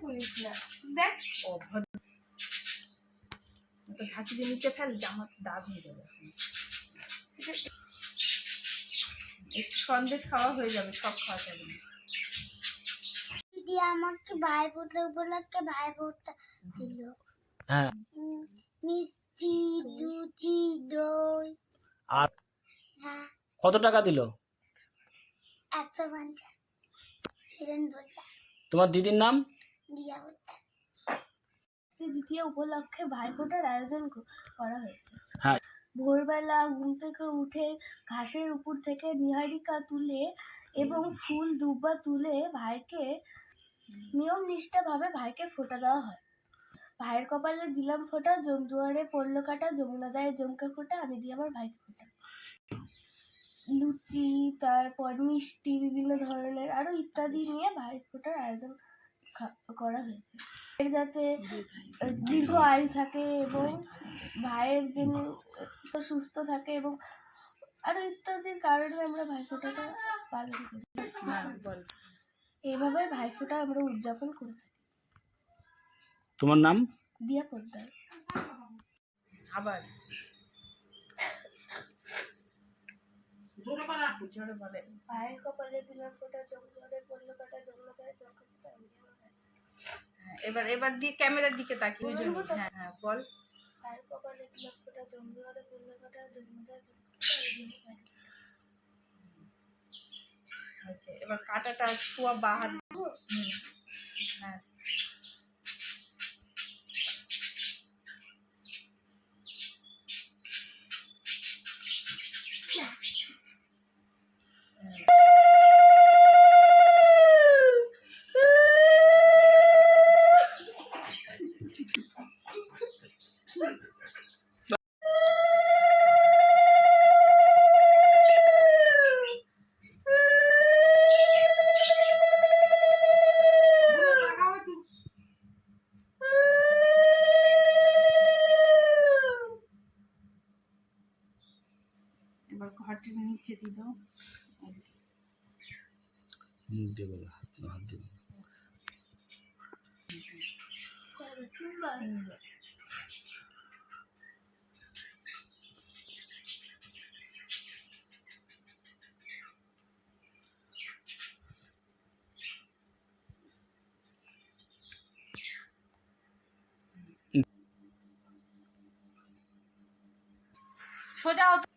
করিস না। দেখ। অভদ্র। ঝাঁকি দিয়ে নিচে ফেল, জামা দাগ হয়ে যাবে একটু সন্দেশ খাওয়া হয়ে যাবে, সব খাওয়া যাবে দিদি আমাকে ভাই ফোটা উপলক্ষে ভাই ফোটা দিল। হ্যাঁ। মিষ্টি লুচি দই। আর হ্যাঁ। কত টাকা দিল? তোমার দিদির নাম? দ্বিতীয় উপলক্ষে ভাইফোঁটার আয়োজন করা হয়েছে। হ্যাঁ। ভোরবেলা ঘুম থেকে উঠে ঘাসের উপর থেকে নিহারিকা তুলে এবং ফুল দুব্বা তুলে ভাইকে নিয়ম নিষ্ঠাভাবে ভাইকে ফোঁটা দেওয়া হয়। ভাইয়ের কপালে দিলাম ফোঁটা জমদুয়ারে পড়ল কাটা যমুনা দেয় জমকে ফোঁটা আমি দিই আমার ভাইকে ফোঁটা। লুচি তারপর মিষ্টি বিভিন্ন ধরনের আরও ইত্যাদি নিয়ে ভাই ফোঁটার আয়োজন করা হয়েছে। এর যাতে দীর্ঘ আয়ু থাকে এবং ভাইয়ের যেন সুস্থ থাকে এবং আরও ইত্যাদির কারণে আমরা ভাইফোঁটাটা পালন করি। হ্যাঁ এইভাবে ভাইফোঁটা আমরা উদযাপন করে থাকি। তোমার নাম? দিয়া পোদ্দার। আবার। ভাইয়ের কপালে দিলাম ফোঁটা চোখ ধরে পড়ল কাটা যমুনা দেয় চোখে ফোঁটা আমি দিই আমার ভাইকে। হ্যাঁ, এবার এবার দিয়ে ক্যামেরার দিকে তাকিয়ে। হ্যাঁ হ্যাঁ বল। ভাইয়ের কপালে দিলাম ফোঁটা জমদুয়ারে পড়ল কাটা দেয় চোখে এবার কাটাটা ছোঁয়া বা হাত হুম, হ্যাঁ। এবার ঘরটির নিচে দিল মুখ দিয়ে বলো হাত হাত দিয়ে বলো। সোজা হতো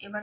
এবার